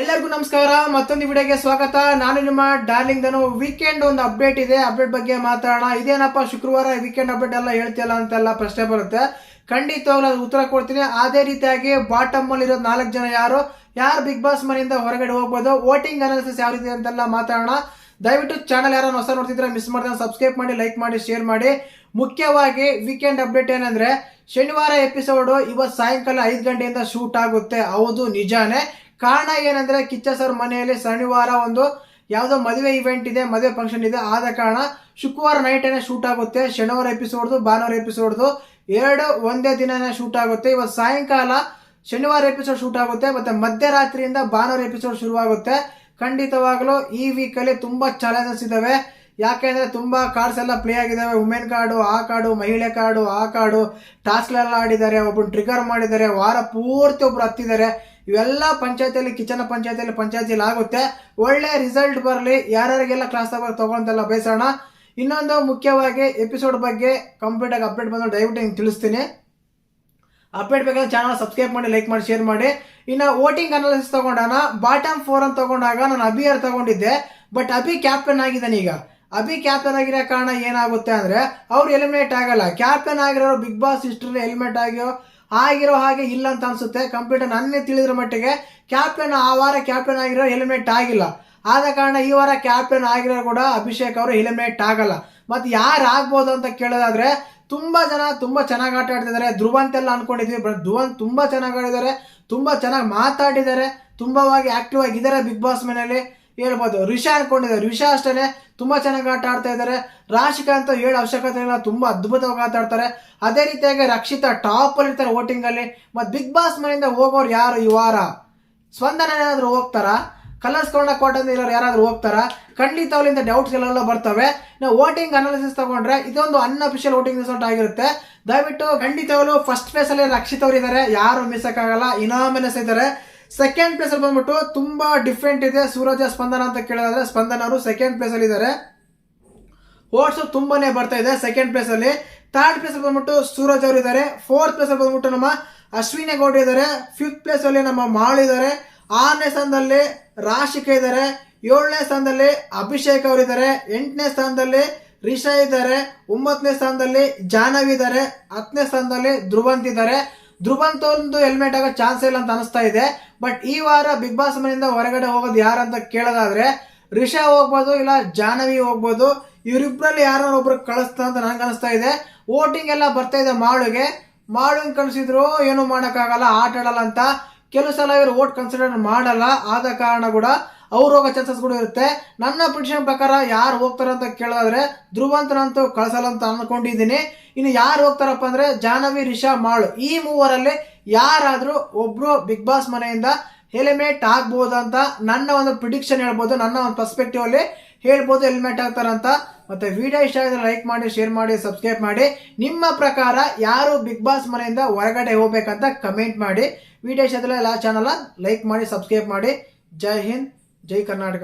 ಎಲ್ಲರಿಗೂ ನಮಸ್ಕಾರ, ಮತ್ತೊಂದು ವಿಡಿಯೋಗೆ ಸ್ವಾಗತ. ನಾನು ನಿಮ್ಮ ಡಾರ್ಲಿಂಗ್ ದನು ವೀಕೆಂಡ್ ಒಂದು ಅಪ್ಡೇಟ್ ಇದೆ. ಅಪ್ಡೇಟ್ ಬಗ್ಗೆ ಮಾತಾಡೋಣ. ಇದೇನಪ್ಪ ಶುಕ್ರವಾರ ವೀಕೆಂಡ್ ಅಪ್ಡೇಟ್ ಎಲ್ಲ ಹೇಳ್ತಿಲ್ಲ ಅಂತೆಲ್ಲ ಪ್ರಶ್ನೆ ಬರುತ್ತೆ. ಖಂಡಿತವಾಗ್ಲೂ ಅದು ಉತ್ತರ ಕೊಡ್ತೀನಿ. ಅದೇ ರೀತಿಯಾಗಿ ಬಾಟಮ್ ಅಲ್ಲಿ ಇರೋದು ನಾಲ್ಕು ಜನ ಯಾರು? ಯಾರು ಬಿಗ್ ಬಾಸ್ ಮನೆಯಿಂದ ಹೊರಗಡೆ ಹೋಗ್ಬೋದು? ವೋಟಿಂಗ್ ಅನಾಲಿಸಿಸ್ ಯಾವ ರೀತಿ ಅಂತೆಲ್ಲ ಮಾತಾಡೋಣ. ದಯವಿಟ್ಟು ಚಾನಲ್ ಯಾರು ಹೊಸ ನೋಡ್ತಿದ್ರೆ ಮಿಸ್ ಮಾಡಿದ್ರೆ ಸಬ್ಸ್ಕ್ರೈಬ್ ಮಾಡಿ ಲೈಕ್ ಮಾಡಿ ಶೇರ್ ಮಾಡಿ. ಮುಖ್ಯವಾಗಿ ವೀಕೆಂಡ್ ಅಪ್ಡೇಟ್ ಏನಂದ್ರೆ, ಶನಿವಾರ ಎಪಿಸೋಡು ಇವತ್ತು ಸಾಯಂಕಾಲ ಐದು ಗಂಟೆಯಿಂದ ಶೂಟ್ ಆಗುತ್ತೆ. ಹೌದು, ನಿಜಾನೇ. ಕಾರಣ ಏನಂದ್ರೆ ಕಿಚ್ಚ ಸರ್ ಮನೆಯಲ್ಲಿ ಶನಿವಾರ ಒಂದು ಯಾವುದೋ ಮದುವೆ ಇವೆಂಟ್ ಇದೆ, ಮದುವೆ ಫಂಕ್ಷನ್ ಇದೆ. ಆದ ಕಾರಣ ಶುಕ್ರವಾರ ನೈಟೇನೆ ಶೂಟ್ ಆಗುತ್ತೆ. ಶನಿವಾರ ಎಪಿಸೋಡ್ದು ಭಾನುವಾರ ಎಪಿಸೋಡ್ದು ಎರಡು ಒಂದೇ ದಿನನೇ ಶೂಟ್ ಆಗುತ್ತೆ. ಇವತ್ತು ಸಾಯಂಕಾಲ ಶನಿವಾರ ಎಪಿಸೋಡ್ ಶೂಟ್ ಆಗುತ್ತೆ. ಮತ್ತೆ ಮಧ್ಯರಾತ್ರಿಯಿಂದ ಭಾನುವಾರ ಎಪಿಸೋಡ್ ಶುರುವಾಗುತ್ತೆ. ಖಂಡಿತವಾಗ್ಲೂ ಈ ವೀಕಲ್ಲಿ ತುಂಬಾ ಚಾಲೆಂಜಸ್ ಇದಾವೆ. ಯಾಕೆಂದ್ರೆ ತುಂಬಾ ಕಾರ್ಡ್ಸ್ ಎಲ್ಲ ಪ್ಲೇ ಆಗಿದ್ದಾವೆ ವುಮೆನ್ ಕಾರ್ಡು ಆ ಕಾರ್ಡು ಮಹಿಳೆ ಕಾರ್ಡು ಆ ಕಾರ್ಡು ಟಾಸ್ಕ್ಲೆಲ್ಲ ಆಡಿದ್ದಾರೆ. ಒಬ್ಬರು ಟ್ರಿಗರ್ ಮಾಡಿದ್ದಾರೆ. ವಾರ ಪೂರ್ತಿ ಒಬ್ರು ಹತ್ತಿದ್ದಾರೆ. ಇವೆಲ್ಲ ಪಂಚಾಯತಿಯಲ್ಲಿ, ಕಿಚನ ಪಂಚಾಯತಿಯಲ್ಲಿ ಪಂಚಾಯತಿಯಲ್ಲಿ ಆಗುತ್ತೆ. ಒಳ್ಳೆ ರಿಸಲ್ಟ್ ಬರಲಿ. ಯಾರ್ಯಾರಿಗೆಲ್ಲ ಕ್ಲಾಸ್ ತಗೋ ತಗೊಂತೆಲ್ಲ ಬಯಸೋಣ ಇನ್ನೊಂದು ಮುಖ್ಯವಾಗಿ ಎಪಿಸೋಡ್ ಬಗ್ಗೆ ಕಂಪ್ಲೀಟ್ ಆಗಿ ಅಪ್ಡೇಟ್ ಬಂದು ದಯವಿಟ್ಟು ನಿಮ್ಗೆ ತಿಳಿಸ್ತೀನಿ. ಅಪ್ಡೇಟ್ ಬೇಕಾದ್ರೆ ಚಾನಲ್ ಸಬ್ಸ್ಕ್ರೈಬ್ ಮಾಡಿ ಲೈಕ್ ಮಾಡಿ ಶೇರ್ ಮಾಡಿ. ಇನ್ನು ವೋಟಿಂಗ್ ಅನಾಲಿಸಿಸ್ ತಗೊಂಡಾನ ಬಾಟಮ್ ಫೋರ್ ಅಂತ ತಗೊಂಡಾಗ ನಾನು ಅಭಿಯರ್ ತಗೊಂಡಿದ್ದೆ. ಬಟ್ ಅಭಿ ಕ್ಯಾಪ್ಟನ್ ಆಗಿದ್ದಾನೆ ಈಗ. ಅಭಿ ಕ್ಯಾಪ್ಟನ್ ಆಗಿರೋ ಕಾರಣ ಏನಾಗುತ್ತೆ ಅಂದ್ರೆ, ಅವ್ರು ಎಲಿಮಿನೇಟ್ ಆಗಲ್ಲ. ಕ್ಯಾಪ್ಟನ್ ಆಗಿರೋರು ಬಿಗ್ ಬಾಸ್ ಇಷ್ಟ್ರಲ್ಲಿ ಎಲಿಮಿನೇಟ್ ಆಗಿರೋ ಆಗಿರೋ ಹಾಗೆ ಇಲ್ಲ ಅಂತ ಅನ್ಸುತ್ತೆ. ಕಂಪ್ಯೂಟರ್ ನನ್ನೇ ತಿಳಿದ್ರ ಮಟ್ಟಿಗೆ ಕ್ಯಾಪ್ಟನ್ ಆ ವಾರ ಕ್ಯಾಪ್ಟನ್ ಆಗಿರೋ ಎಲಿಮಿನೇಟ್ ಆಗಿಲ್ಲ. ಆದ ಕಾರಣ ಈ ವಾರ ಕ್ಯಾಪ್ಟನ್ ಆಗಿರೋ ಕೂಡ ಅಭಿಷೇಕ್ ಅವರು ಎಲಿಮಿನೇಟ್ ಆಗಲ್ಲ. ಮತ್ತೆ ಯಾರು ಆಗ್ಬೋದು ಅಂತ ಕೇಳೋದಾದ್ರೆ ತುಂಬಾ ಜನ ತುಂಬಾ ಚೆನ್ನಾಗಿ ಆಟ ಆಡ್ತಿದ್ದಾರೆ. ಧ್ರುವ ಅಂತೆಲ್ಲ ಅನ್ಕೊಂಡಿದ್ವಿ ಬಟ್ ಧ್ರುವಂತ್ ತುಂಬಾ ಚೆನ್ನಾಗಿ ಆಡಿದ್ದಾರೆ, ತುಂಬಾ ಚೆನ್ನಾಗಿ ಮಾತಾಡಿದ್ದಾರೆ, ತುಂಬವಾಗಿ ಆಕ್ಟಿವ್ ಆಗಿದ್ದಾರೆ ಬಿಗ್ ಬಾಸ್ ಮನೆಯಲ್ಲಿ. ಹೇಳ್ಬೋದು. ರಿಷಾ ಅನ್ಕೊಂಡಿದ್ದಾರೆ ರಿಷಾ ಅಷ್ಟೇ ತುಂಬಾ ಚೆನ್ನಾಗಿ ಆಟ ಆಡ್ತಾ ಇದ್ದಾರೆ. ರಾಶಿಕಾ ಅಂತ ಹೇಳೋ ಅವಶ್ಯಕತೆ ಇಲ್ಲ ತುಂಬಾ ಅದ್ಭುತವಾಗಿ ಆಟ ಆಡ್ತಾರೆ ಅದೇ ರೀತಿಯಾಗಿ ರಕ್ಷಿತಾ ಟಾಪ್ ಅಲ್ಲಿ ಇರ್ತಾರೆ ವೋಟಿಂಗ್ ಅಲ್ಲಿ. ಮತ್ತೆ ಬಿಗ್ ಬಾಸ್ ಮನೆಯಿಂದ ಹೋಗೋರು ಯಾರು ಈ ವಾರ? ಸ್ಪಂದನ ಏನಾದರೂ ಹೋಗ್ತಾರಾ? ಕಲರ್ಸ್ ಕೊಂಡ ಕೋಟದಿಂದ ಇರೋರು ಯಾರಾದ್ರೂ ಹೋಗ್ತಾರ? ಖಂಡಿತ ಅವರಿಂದ ಡೌಟ್ಸ್ ಎಲ್ಲ ಬರ್ತವೆ. ನಾವು ವೋಟಿಂಗ್ ಅನಾಲಿಸಿಸ್ ತಗೊಂಡ್ರೆ ಇದೊಂದು ಅನ್ಅಫಿಷಿಯಲ್ ವೋಟಿಂಗ್ ರಿಸಲ್ಟ್ ಆಗಿರುತ್ತೆ. ದಯವಿಟ್ಟು ಖಂಡಿತವಾಗ್ಲೂ ಫಸ್ಟ್ ಪ್ಲೇಸ್ ಅಲ್ಲಿ ರಕ್ಷಿತ್ ಅವರು ಇದ್ದಾರೆ ಯಾರು ಮಿಸ್ ಆಗಲ್ಲ ಇನಾಮಿನಸ್ ಇದ್ದಾರೆ ಸೆಕೆಂಡ್ ಪ್ಲೇಸ್ ಅಲ್ಲಿ ಬಂದ್ಬಿಟ್ಟು ತುಂಬಾ ಡಿಫ್ರೆಂಟ್ ಇದೆ. ಸೂರಜ ಸ್ಪಂದನ ಅಂತ ಕೇಳೋದಾದ್ರೆ ಸ್ಪಂದನ ಅವರು ಸೆಕೆಂಡ್ ಪ್ಲೇಸ್ ಅಲ್ಲಿ ಇದ್ದಾರೆ. ಓಟ್ಸ್ ತುಂಬಾನೇ ಬರ್ತಾ ಇದೆ ಸೆಕೆಂಡ್ ಪ್ಲೇಸ್ ಅಲ್ಲಿ. ಥರ್ಡ್ ಪ್ಲೇಸ್ ಅಲ್ಲಿ ಬಂದ್ಬಿಟ್ಟು ಸೂರಜ್ ಅವರು ಇದ್ದಾರೆ. ಫೋರ್ತ್ ಪ್ಲೇಸ್ ಅಲ್ಲಿ ಬಂದ್ಬಿಟ್ಟು ನಮ್ಮ ಅಶ್ವಿನಿ ಗೌಡ ಇದ್ದಾರೆ. ಫಿಫ್ತ್ ಪ್ಲೇಸ್ ಅಲ್ಲಿ ನಮ್ಮ ಮಾಳು ಇದ್ದಾರೆ. ಆರನೇ ಸ್ಥಾನದಲ್ಲಿ ರಾಶಿಕಾ ಇದ್ದಾರೆ. ಏಳನೇ ಸ್ಥಾನದಲ್ಲಿ ಅಭಿಷೇಕ್ ಅವರು ಇದ್ದಾರೆ. ಎಂಟನೇ ಸ್ಥಾನದಲ್ಲಿ ರಿಷಾ ಇದ್ದಾರೆ. ಒಂಬತ್ತನೇ ಸ್ಥಾನದಲ್ಲಿ ಜಾಹ್ನವಿ ಇದ್ದಾರೆ. ಹತ್ತನೇ ಸ್ಥಾನದಲ್ಲಿ ಧ್ರುವಂತ್ ಇದ್ದಾರೆ. ಧ್ರುವಂತ್ ಒಂದು ಹೆಲ್ಮೆಟ್ ಆಗೋ ಚಾನ್ಸ್ ಇಲ್ಲ ಅಂತ ಅನಿಸ್ತಾ ಇದೆ. ಬಟ್ ಈ ವಾರ ಬಿಗ್ ಬಾಸ್ ಮನೆಯಿಂದ ಹೊರಗಡೆ ಹೋಗೋದು ಯಾರಂತ ಕೇಳೋದಾದ್ರೆ ರಿಷಾ ಹೋಗ್ಬೋದು ಇಲ್ಲ ಜಾಹ್ನವಿ ಹೋಗ್ಬೋದು. ಇವರಿಬ್ಬರಲ್ಲಿ ಯಾರೋ ಒಬ್ರು ಕಳಿಸ್ತಾ ಅಂತ ನನಗೆ ಅನಿಸ್ತಾ ಇದೆ. ವೋಟಿಂಗ್ ಎಲ್ಲ ಬರ್ತಾ ಇದೆ ಮಾಳುಗೆ. ಮಾಳುನ್ ಕಳಿಸಿದ್ರು ಏನು ಮಾಡೋಕ್ಕಾಗಲ್ಲ, ಆಟ ಆಡಲ್ಲ ಅಂತ. ಕೆಲವು ಸಲ ಇವರು ವೋಟ್ ಕನ್ಸಿಡರ್ ಮಾಡಲ್ಲ, ಆದ ಕಾರಣ ಕೂಡ ಅವ್ರು ಹೋಗೋ ಚಾನ್ಸಸ್ ಕೂಡ ಇರುತ್ತೆ. ನನ್ನ ಪ್ರಿಡಿಕ್ಷನ್ ಪ್ರಕಾರ ಯಾರು ಹೋಗ್ತಾರೆ ಅಂತ ಕೇಳಿದ್ರೆ ಧ್ರುವಂತನಂತೂ ಕಳ್ಸಲ್ಲ ಅಂತ ಅಂದ್ಕೊಂಡಿದ್ದೀನಿ ಇನ್ನು ಯಾರು ಹೋಗ್ತಾರಪ್ಪ ಅಂದ್ರೆ ಜಾಹ್ನವಿ, ರಿಷಾ, ಮಾಳು. ಈ ಮೂವರಲ್ಲಿ ಯಾರಾದರೂ ಒಬ್ಬರು ಬಿಗ್ ಬಾಸ್ ಮನೆಯಿಂದ ಹೆಲ್ಮೆಟ್ ಆಗ್ಬೋದು ಅಂತ ನನ್ನ ಒಂದು ಪ್ರಿಡಿಕ್ಷನ್ ಹೇಳ್ಬೋದು. ನನ್ನ ಒಂದು ಪರ್ಸ್ಪೆಕ್ಟಿವ್ ಅಲ್ಲಿ ಹೇಳ್ಬೋದು ಹೆಲ್ಮೆಟ್ ಆಗ್ತಾರಂತ ಮತ್ತೆ ವಿಡಿಯೋ ಇಷ್ಟ ಆಗಿದ್ರೆ ಲೈಕ್ ಮಾಡಿ ಶೇರ್ ಮಾಡಿ ಸಬ್ಸ್ಕ್ರೈಬ್ ಮಾಡಿ. ನಿಮ್ಮ ಪ್ರಕಾರ ಯಾರು ಬಿಗ್ ಬಾಸ್ ಮನೆಯಿಂದ ಹೊರಗಡೆ ಹೋಗ್ಬೇಕಂತ ಕಮೆಂಟ್ ಮಾಡಿ. ವಿಡಿಯೋ ಇಷ್ಟ ಆದ್ರೆ ಎಲ್ಲ ಚಾನಲ್ ಲೈಕ್ ಮಾಡಿ ಸಬ್ಸ್ಕ್ರೈಬ್ ಮಾಡಿ. ಜೈ ಹಿಂದ್, ಜೈ ಕರ್ನಾಟಕ.